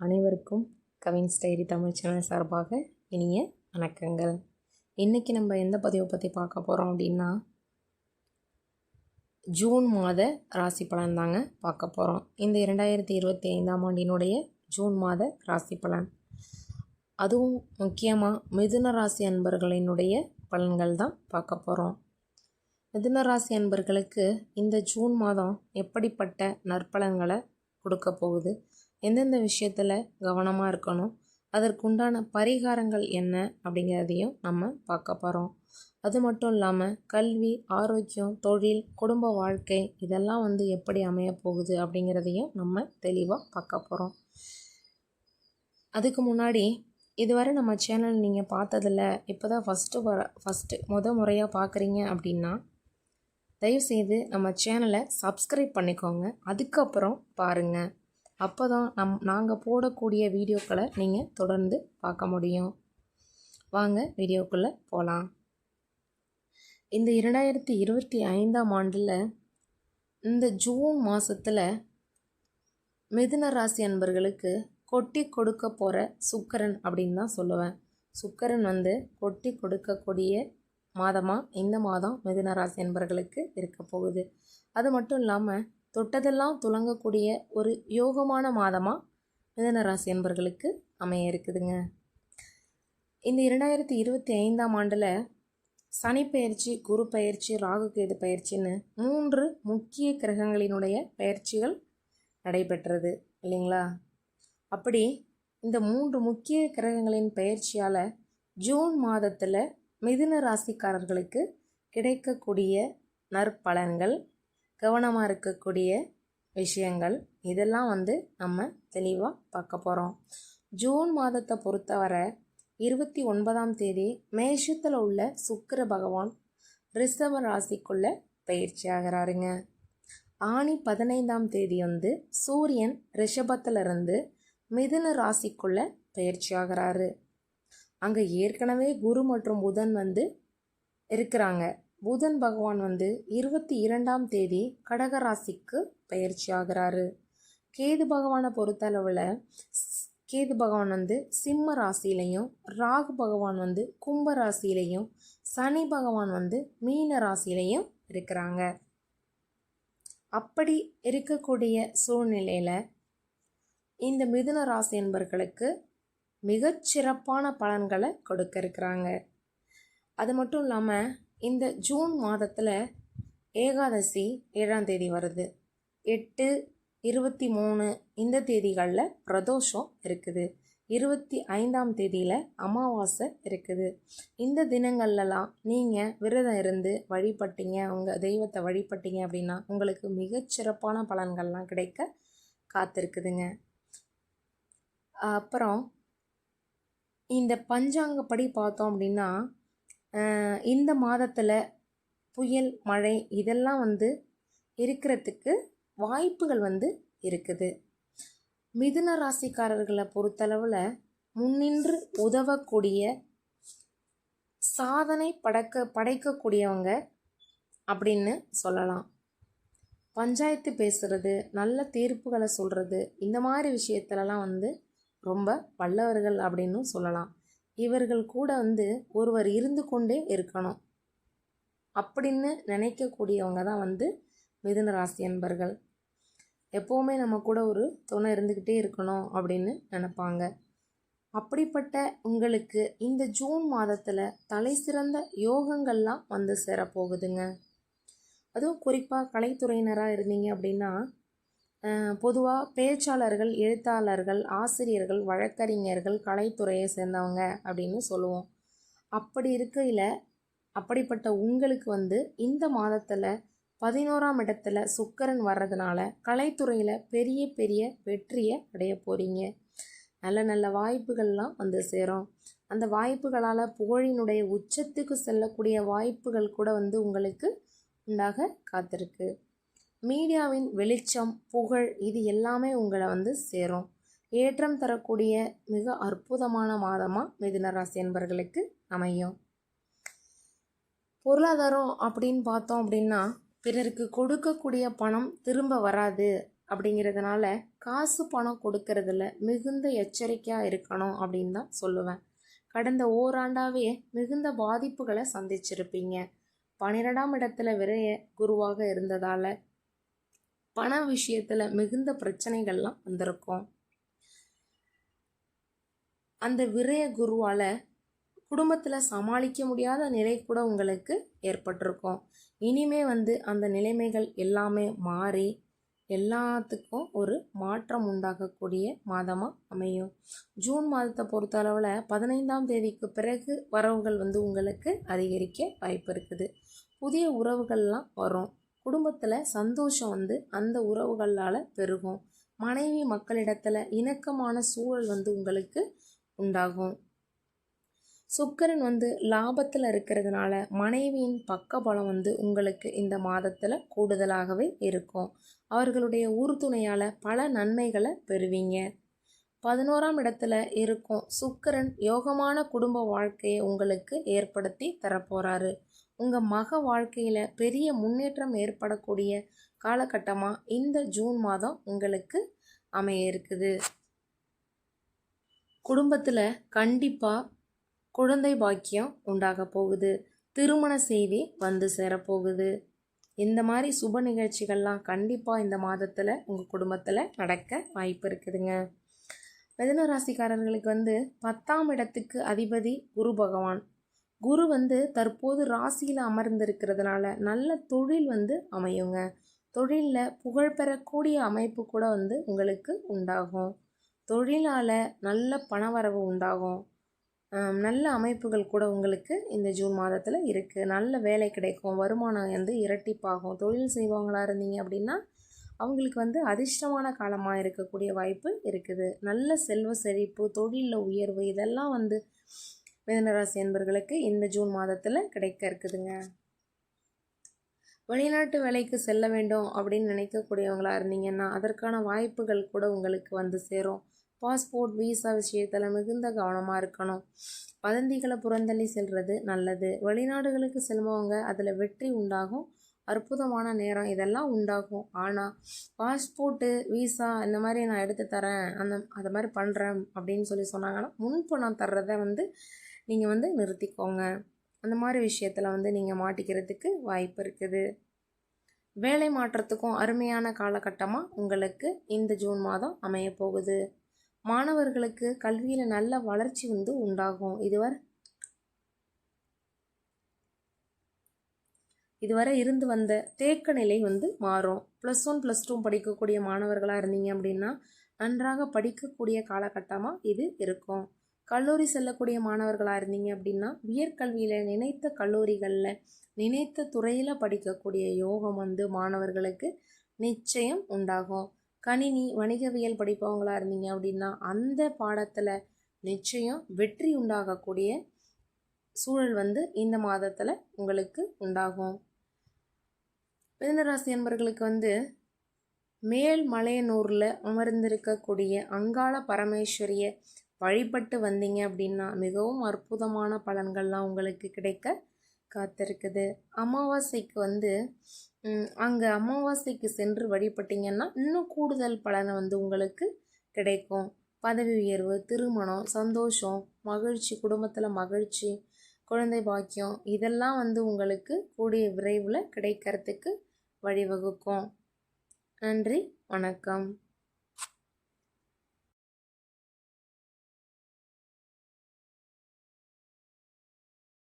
அனைவருக்கும் கவின் ஸ்டைரி தமிழ் சேனல் சார்பாக இனிய வணக்கங்கள். இன்றைக்கி நம்ம எந்த பதிவை பற்றி பார்க்க போகிறோம் அப்படின்னா ஜூன் மாத ராசி பலன் தாங்க பார்க்க போகிறோம் இந்த இரண்டாயிரத்தி இருபத்தி ஐந்தாம் ஆண்டினுடைய ஜூன் மாத ராசி பலன். அதுவும் முக்கியமாக மிதுன ராசி அன்பர்களினுடைய பலன்கள் தான் பார்க்க போகிறோம் மிதுன ராசி அன்பர்களுக்கு இந்த ஜூன் மாதம் எப்படிப்பட்ட நற்பலன்களை கொடுக்க போகுது? எந்தெந்த விஷயத்தில் கவனமாக இருக்கணும் அதற்குண்டான பரிகாரங்கள் என்ன அப்படிங்கிறதையும் நம்ம பார்க்க போகிறோம் அது மட்டும் இல்லாமல் கல்வி ஆரோக்கியம் தொழில் குடும்ப வாழ்க்கை இதெல்லாம் வந்து எப்படி அமைய போகுது அப்படிங்கிறதையும் நம்ம தெளிவாக பார்க்க போகிறோம் அதுக்கு முன்னாடி இதுவரை நம்ம சேனல் நீங்கள் பார்த்ததில்ல இப்போ தான் ஃபஸ்ட்டு வர ஃபஸ்ட்டு முத முறையாக பார்க்குறீங்க அப்படின்னா தயவுசெய்து நம்ம சேனலை சப்ஸ்கிரைப் பண்ணிக்கோங்க. அதுக்கப்புறம் பாருங்கள் அப்போ தான் நம் நாங்கள் போடக்கூடிய வீடியோக்களை நீங்கள் தொடர்ந்து பார்க்க முடியும். வாங்க வீடியோக்குள்ளே போகலாம் இந்த இரண்டாயிரத்தி இருபத்தி ஐந்தாம் ஆண்டில் இந்த ஜூன் மாதத்தில் மிதுன ராசி அன்பர்களுக்கு கொட்டி கொடுக்க போகிற சுக்கரன் அப்படின்னு தான் சொல்லுவேன். சுக்கரன் வந்து கொட்டி கொடுக்கக்கூடிய மாதமாக இந்த மாதம் மிதுன ராசி அன்பர்களுக்கு இருக்க போகுது. அது மட்டும் இல்லாமல் தொட்டதெல்லாம் துலங்கக்கூடிய ஒரு யோகமான மாதமாக மிதன ராசி என்பர்களுக்கு அமைய இருக்குதுங்க. இந்த இரண்டாயிரத்தி இருபத்தி ஐந்தாம் ஆண்டில் சனி பயிற்சி குரு பயிற்சி ராகு கேது பயிற்சின்னு மூன்று முக்கிய கிரகங்களினுடைய பயிற்சிகள் நடைபெற்றது இல்லைங்களா? அப்படி இந்த மூன்று முக்கிய கிரகங்களின் பயிற்சியால் ஜூன் மாதத்தில் மிதுன ராசிக்காரர்களுக்கு கிடைக்கக்கூடிய நற்பலன்கள் கவனமாக இருக்கக்கூடிய விஷயங்கள். இதெல்லாம் வந்து நம்ம தெளிவாக பார்க்க போகிறோம் ஜூன் மாதத்தை பொறுத்தவரை இருபத்தி ஒன்பதாம் தேதி மேஷத்தில் உள்ள சுக்கர பகவான் ரிஷப ராசிக்குள்ள பயிற்சி ஆகிறாருங்க. ஆணி பதினைந்தாம் தேதி வந்து சூரியன் ரிஷபத்திலிருந்து மிதுன ராசிக்குள்ள பயிற்சி ஆகிறாரு. அங்கே ஏற்கனவே குரு மற்றும் புதன் வந்து இருக்கிறாங்க. புதன் பகவான் வந்து இருபத்தி இரண்டாம் தேதி கடகராசிக்கு பயிற்சி ஆகிறாரு கேது பகவானை பொறுத்தளவில் கேது பகவான் வந்து சிம்ம ராசியிலையும் ராகு பகவான் வந்து கும்ப ராசியிலையும் சனி பகவான் வந்து மீன ராசியிலையும் இருக்கிறாங்க. அப்படி இருக்கக்கூடிய சூழ்நிலையில் இந்த மிதுன ராசி என்பர்களுக்கு மிகச்சிறப்பான பலன்களை கொடுக்க இருக்கிறாங்க. அது மட்டும் இல்லாமல் இந்த ஜூன் மாதத்தில் ஏகாதசி ஏழாம் தேதி வருது. எட்டு இருபத்தி மூணு இந்த தேதிகளில் பிரதோஷம் இருக்குது. இருபத்தி ஐந்தாம் தேதியில் அமாவாசை இருக்குது. இந்த தினங்கள்லலாம் நீங்கள் விரதம் இருந்து வழிபட்டீங்க உங்கள் தெய்வத்தை வழிபட்டீங்க அப்படின்னா உங்களுக்கு மிகச்சிறப்பான பலன்கள்லாம் கிடைக்க காத்திருக்குதுங்க. அப்புறம் இந்த பஞ்சாங்கப்படி பார்த்தோம் அப்படின்னா இந்த மாதத்தில் புயல் மழை இதெல்லாம் வந்து இருக்கிறதுக்கு வாய்ப்புகள் வந்து இருக்குது. மிதுன ராசிக்காரர்களை பொறுத்தளவில் முன்னின்று உதவக்கூடிய சாதனை படைக்க படைக்கக்கூடியவங்க அப்படின்னு சொல்லலாம். பஞ்சாயத்து பேசுகிறது நல்ல தீர்ப்புகளை சொல்கிறது இந்த மாதிரி விஷயத்துலலாம் வந்து ரொம்ப வல்லவர்கள் அப்படின்னு சொல்லலாம். இவர்கள் கூட வந்து ஒருவர் இருந்து கொண்டே இருக்கணும். அப்படின்னு நினைக்கக்கூடியவங்க தான் வந்து மிதுன ராசி என்பர்கள் எப்போவுமே நம்ம கூட ஒரு துணை இருந்துக்கிட்டே இருக்கணும் அப்படின்னு நினப்பாங்க. அப்படிப்பட்ட உங்களுக்கு இந்த ஜூன் மாதத்தில் தலை சிறந்த யோகங்கள்லாம் வந்து சேரப்போகுதுங்க. அதுவும் குறிப்பாக கலைத்துறையினராக இருந்தீங்க அப்படின்னா பொதுவாக பேச்சாளர்கள் எழுத்தாளர்கள் ஆசிரியர்கள் வழக்கறிஞர்கள் கலைத்துறையை சேர்ந்தவங்க அப்படின்னு சொல்லுவோம். அப்படி இருக்கையில் அப்படிப்பட்ட உங்களுக்கு வந்து இந்த மாதத்தில் பதினோராம் இடத்துல சுக்கரன் வர்றதுனால கலைத்துறையில் பெரிய பெரிய வெற்றியை அடைய போகிறீங்க நல்ல நல்ல வாய்ப்புகள்லாம் வந்து சேரும். அந்த வாய்ப்புகளால் புகழினுடைய உச்சத்துக்கு செல்லக்கூடிய வாய்ப்புகள் கூட வந்து உங்களுக்கு உண்டாக காத்திருக்கு. மீடியாவின் வெளிச்சம் புகழ் இது எல்லாமே உங்களை வந்து சேரும். ஏற்றம் தரக்கூடிய மிக அற்புதமான மாதமாக மிதுன ராசி என்பர்களுக்கு அமையும். பொருளாதாரம் அப்படின்னு பார்த்தோம் அப்படின்னா பிறருக்கு கொடுக்கக்கூடிய பணம் திரும்ப வராது அப்படிங்கிறதுனால காசு பணம் கொடுக்கறதுல மிகுந்த எச்சரிக்கையாக இருக்கணும் அப்படின்னு தான் சொல்லுவேன். கடந்த ஓராண்டாவே மிகுந்த பாதிப்புகளை சந்திச்சிருப்பீங்க. பன்னிரெண்டாம் இடத்துல விரைய குருவாக இருந்ததால் பண விஷயத்தில் மிகுந்த பிரச்சனைகள்லாம் வந்திருக்கும். அந்த விரய குருவால் குடும்பத்தில் சமாளிக்க முடியாத நிலை கூட உங்களுக்கு ஏற்பட்டிருக்கும். இனிமே வந்து அந்த நிலைமைகள் எல்லாமே மாறி எல்லாத்துக்கும் ஒரு மாற்றம் உண்டாகக்கூடிய மாதமாக அமையும். ஜூன் மாதத்தை பொறுத்த அளவில் பதினைந்தாம் தேதிக்கு பிறகு வரவுகள் வந்து உங்களுக்கு அதிகரிக்க வாய்ப்பு இருக்குது. புதிய உறவுகள்லாம் வரும். குடும்பத்தில் சந்தோஷம் வந்து அந்த உறவுகளால் பெருகும். மனைவி மக்களிடத்தில் இணக்கமான சூழல் வந்து உங்களுக்கு உண்டாகும். சுக்கரன் வந்து லாபத்தில் இருக்கிறதுனால மனைவியின் பக்க பலம் வந்து உங்களுக்கு இந்த மாதத்தில் கூடுதலாகவே இருக்கும். அவர்களுடைய உறுதுணையால் பல நன்மைகளை பெறுவீங்க. பதினோராம் இடத்துல இருக்கும் சுக்கரன் யோகமான குடும்ப வாழ்க்கையை உங்களுக்கு ஏற்படுத்தி தரப்போகிறாரு உங்கள் மக வாழ்க்கையில் பெரிய முன்னேற்றம் ஏற்படக்கூடிய காலகட்டமாக இந்த ஜூன் மாதம் உங்களுக்கு அமைய இருக்குது. குடும்பத்தில் கண்டிப்பாக குழந்தை பாக்கியம் உண்டாக போகுது. திருமண செய்தி வந்து சேரப்போகுது. இந்த மாதிரி சுப நிகழ்ச்சிகள்லாம் கண்டிப்பாக இந்த மாதத்தில் உங்கள் குடும்பத்தில் நடக்க வாய்ப்பு இருக்குதுங்க. மிதன ராசிக்காரர்களுக்கு வந்து பத்தாம் இடத்துக்கு அதிபதி குரு பகவான். குரு வந்து தற்போது ராசியில் அமர்ந்திருக்கிறதுனால நல்ல தொழில் வந்து அமையுங்க. தொழிலில் புகழ் பெறக்கூடிய அமைப்பு கூட வந்து உங்களுக்கு உண்டாகும். தொழிலால் நல்ல பணவரவு உண்டாகும். நல்ல அமைப்புகள் கூட உங்களுக்கு இந்த ஜூன் மாதத்தில் இருக்குது நல்ல வேலை கிடைக்கும். வருமானம் வந்து இரட்டிப்பாகும். தொழில் செய்வாங்களா இருந்தீங்க அப்படின்னா அவங்களுக்கு வந்து அதிர்ஷ்டமான காலமாக இருக்கக்கூடிய வாய்ப்பு இருக்குது. நல்ல செல்வ செழிப்பு தொழிலில் உயர்வு இதெல்லாம் வந்து மிதனராசி என்பர்களுக்கு இந்த ஜூன் மாதத்தில் கிடைக்க இருக்குதுங்க. வெளிநாட்டு வேலைக்கு செல்ல வேண்டும் அப்படின்னு நினைக்கக்கூடியவங்களாக இருந்தீங்கன்னா அதற்கான வாய்ப்புகள் கூட உங்களுக்கு வந்து சேரும். பாஸ்போர்ட் விசா விஷயத்தில் மிகுந்த கவனமாக இருக்கணும். வதந்திகளை புறந்தள்ளி செல்வது நல்லது. வெளிநாடுகளுக்கு செல்பவங்க அதில் வெற்றி உண்டாகும். அற்புதமான நேரம் இதெல்லாம் உண்டாகும். ஆனால் பாஸ்போர்ட்டு விசா இந்த மாதிரி நான் எடுத்து தரேன் அந்த அதை மாதிரி பண்ணுறேன் அப்படின்னு சொல்லி சொன்னாங்கன்னா முன்பணம் தர்றதை வந்து நீங்கள் வந்து நிறுத்திக்கோங்க. அந்த மாதிரி விஷயத்தில் வந்து நீங்கள் மாட்டிக்கிறதுக்கு வாய்ப்பு இருக்குது. வேலை மாற்றத்துக்கும் அருமையான காலகட்டமாக உங்களுக்கு இந்த ஜூன் மாதம் அமைய போகுது மாணவர்களுக்கு கல்வியில் நல்ல வளர்ச்சி வந்து உண்டாகும். இதுவரை இதுவரை இருந்து வந்த தேக்க நிலை வந்து மாறும். ப்ளஸ் ஒன் ப்ளஸ் டூ படிக்கக்கூடிய மாணவர்களாக இருந்தீங்க அப்படின்னா நன்றாக படிக்கக்கூடிய காலகட்டமாக இது இருக்கும். கல்லூரி செல்லக்கூடிய மாணவர்களாக இருந்தீங்க அப்படின்னா உயர்கல்வியில் நினைத்த கல்லூரிகளில் நினைத்த துறையில் படிக்கக்கூடிய யோகம் வந்து மாணவர்களுக்கு நிச்சயம் உண்டாகும். கணினி வணிகவியல் படிப்பவங்களாக இருந்தீங்க அப்படின்னா அந்த பாடத்தில் நிச்சயம் வெற்றி உண்டாகக்கூடிய சூழல் வந்து இந்த மாதத்தில் உங்களுக்கு உண்டாகும். மிதனராசி என்பர்களுக்கு வந்து மேல் மலையனூரில் அமர்ந்திருக்கக்கூடிய அங்காள பரமேஸ்வரிய வழிபட்டு வந்தீங்க அப்படின்னா மிகவும் அற்புதமான பலன்கள்லாம் உங்களுக்கு கிடைக்க காத்திருக்குது. அமாவாசைக்கு வந்து அங்கே அமாவாசைக்கு சென்று வழிபட்டிங்கன்னா இன்னும் கூடுதல் பலனை வந்து உங்களுக்கு கிடைக்கும். பதவி உயர்வு திருமணம் சந்தோஷம் மகிழ்ச்சி குடும்பத்தில் மகிழ்ச்சி குழந்தை பாக்கியம் இதெல்லாம் வந்து உங்களுக்கு கூடிய விரைவில் கிடைக்கிறதுக்கு வழிவகுக்கும். நன்றி வணக்கம்.